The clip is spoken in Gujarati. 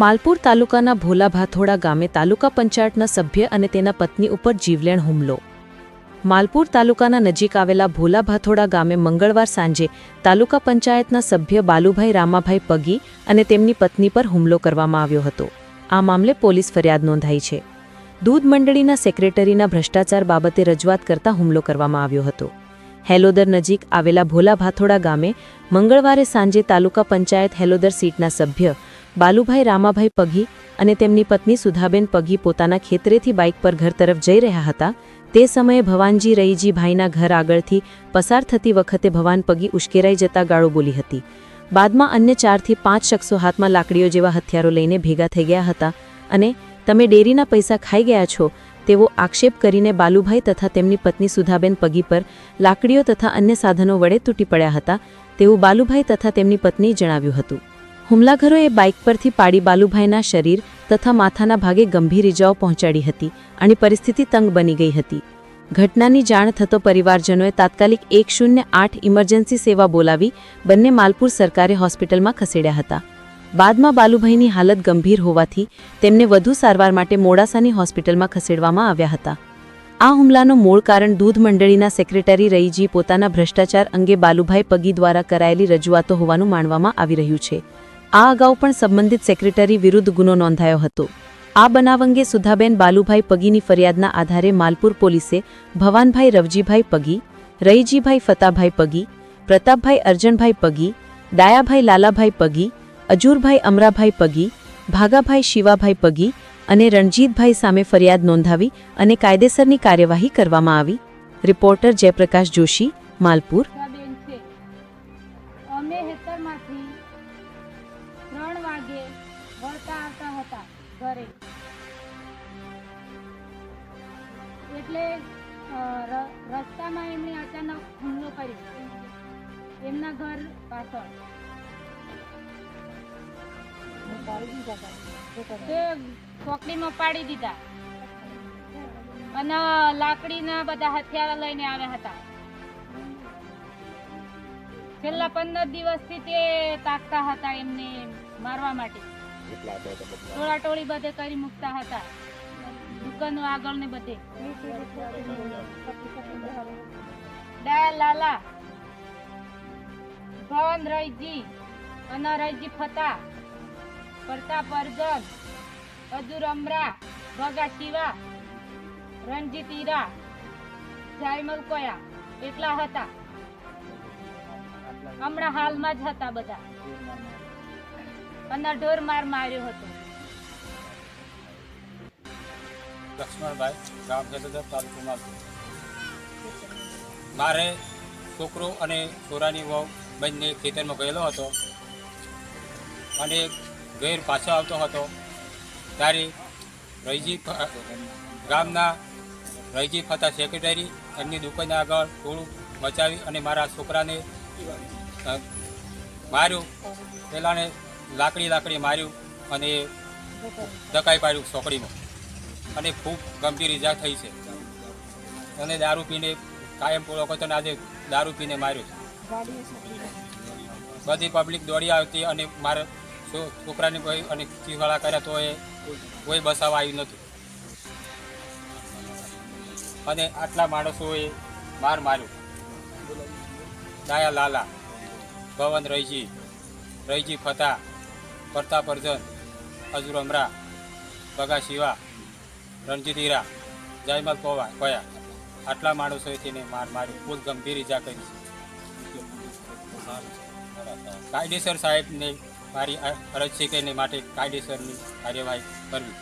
માલપુર તાલુકાના ભોલા ભાથોડા ગામે તાલુકા પંચાયતના સભ્ય અને તેના પત્ની ઉપર જીવલેણ હુમલો. માલપુર તાલુકાના નજીક આવેલા ભોલા ભાથોડા ગામે મંગળવાર સાંજે તાલુકા પંચાયતના સભ્ય બાલુભાઈ રામાભાઈ પગી અને તેમની પત્ની પર હુમલો કરવામાં આવ્યો હતો. આ મામલે પોલીસ ફરિયાદ નોંધાઈ છે. દૂધ મંડળીના સેક્રેટરીના ભ્રષ્ટાચાર બાબતે રજૂઆત કરતા હુમલો કરવામાં આવ્યો હતો. હેલોદર નજીક આવેલા ભોલા ભાથોડા ગામે મંગળવારે સાંજે તાલુકા પંચાયત હેલોદર સીટના સભ્ય બાલુભાઈ રામાભાઈ પગી અને તેમની પત્ની સુધાબેન પગી પોતાના ખેતરેથી બાઇક પર ઘર તરફ જઈ રહ્યા હતા. તે સમયે ભવાનજી રઈજી ભાઈના ઘર આગળથી પસાર થતી વખતે ભવાન પગી ઉશ્કેરાઈ જતા ગાળો બોલી હતી. બાદમાં અન્ય ચારથી પાંચ શખ્સો હાથમાં લાકડીઓ જેવા હથિયારો લઈને ભેગા થઈ ગયા હતા અને તમે ડેરીના પૈસા ખાઈ ગયા છો તેવો આક્ષેપ કરીને બાલુભાઈ તથા તેમની પત્ની સુધાબેન પગી પર લાકડીઓ તથા અન્ય સાધનો વડે તૂટી પડ્યા હતા તેવું બાલુભાઈ તથા તેમની પત્નીએ જણાવ્યું હતું. હુમલાખરોએ બાઇક પરથી પાડી બાલુભાઈના શરીર તથા માથાના ભાગે ગંભીર ઇજાઓ પહોંચાડી હતી અને પરિસ્થિતિ તંગ બની ગઈ હતી. ઘટનાની જાણ થતો પરિવારજનોએ તાત્કાલિક એક શૂન્ય આઠ ઇમરજન્સી સેવા બોલાવી બંને માલપુર સરકારી હોસ્પિટલમાં ખસેડ્યા હતા. બાદમાં બાલુભાઈની હાલત ગંભીર હોવાથી તેમને વધુ સારવાર માટે મોડાસાની હોસ્પિટલમાં ખસેડવામાં આવ્યા હતા. આ હુમલાનો મૂળ કારણ દૂધ મંડળીના સેક્રેટરી રઈજી પોતાના ભ્રષ્ટાચાર અંગે બાલુભાઈ પગી દ્વારા કરાયેલી રજૂઆતો હોવાનું માનવામાં આવી રહ્યું છે. આ અગાઉ પણ સંબંધિત સેક્રેટરી વિરુદ્ધ ગુનો નોંધાયો હતો. આ બનાવ અંગે સુધાબેન બાલુભાઈ પગીની ફરિયાદના આધારે માલપુર પોલીસે ભવાનભાઈ રવજીભાઈ પગી, રઈજીભાઈ ફતાભાઈ પગી, પ્રતાપભાઈ અર્જનભાઈ પગી, ડાયાભાઈ લાલાભાઈ પગી, અજુરભાઈ અમરાભાઈ પગી, ભાગાભાઈ શિવાભાઈ પગી અને રણજીતભાઈ સામે ફરિયાદ નોંધાવી અને કાયદેસરની કાર્યવાહી કરવામાં આવી. રિપોર્ટર જયપ્રકાશ જોશી, માલપુર. ઘરે. એટલે રસ્તામાં એમણે અચાનક હુમલો કર્યો. એમના ઘર પાછળ. તે ચોકડીમાં પાડી દીધા. અને લાકડીના બધા હથિયારો લઈને આવ્યા હતા. છેલ્લા પંદર દિવસથી તે તાકતા હતા એમને મારવા માટે. ટોળા ટોળી બધે કરી મૂકતા હતા. દુકાનો આગળ ને બધે. ડાયા લાલા ભવન રઈજી અને રઈજી ફતા પ્રતાપ અર્જન અજુર અમરા ભગા શિવા રણજીત ઈરા જાયમલ કોયા એટલા હતા. હમણાં હાલમાં જ હતા બધા. અને ઢોર માર માર્યો હતો. લક્ષ્મણભાઈ ગામ ખેતર તાલુકો મારે છોકરો અને છોરાની વહુ બંને ખેતરમાં ગયેલો હતો અને ઘેર પાછો આવતો હતો. ત્યારે રહીજી ગામના રહીજી ફતા સેક્રેટરી એમની દુકાન આગળ થોડું મચાવી અને મારા છોકરાને માર્યું. પેલાને લાકડી લાકડી માર્યું અને દકાઈ પાડ્યું ચોકડીમાં અને ખૂબ ગંભીર ઈજા થઈ છે. અને દારૂ પીને કાયમ લોકોને આજે દારૂ પીને માર્યો બધી પબ્લિક દોડી આવતી અને મારા છોકરાને કોઈ અને ચીવાળા કર્યા તો એ કોઈ બસાવા આવ્યું નહોતું. અને આટલા માણસોએ માર માર્યો. ડાયા લાલા, ભવન રહીજી રહીજી ફતા પ્રતાપ અર્જન અજુર અમરા, બગા શિવા, રણજીત હીરા, જયમલ કોવા કોયા આટલા માણસોએ તેને માર મારી, ખૂબ ગંભીર ઈજા કરી છે. કાયદેસર સાહેબને મારી અરજ છે કે એને માટે કાયદેસરની કાર્યવાહી કરવી.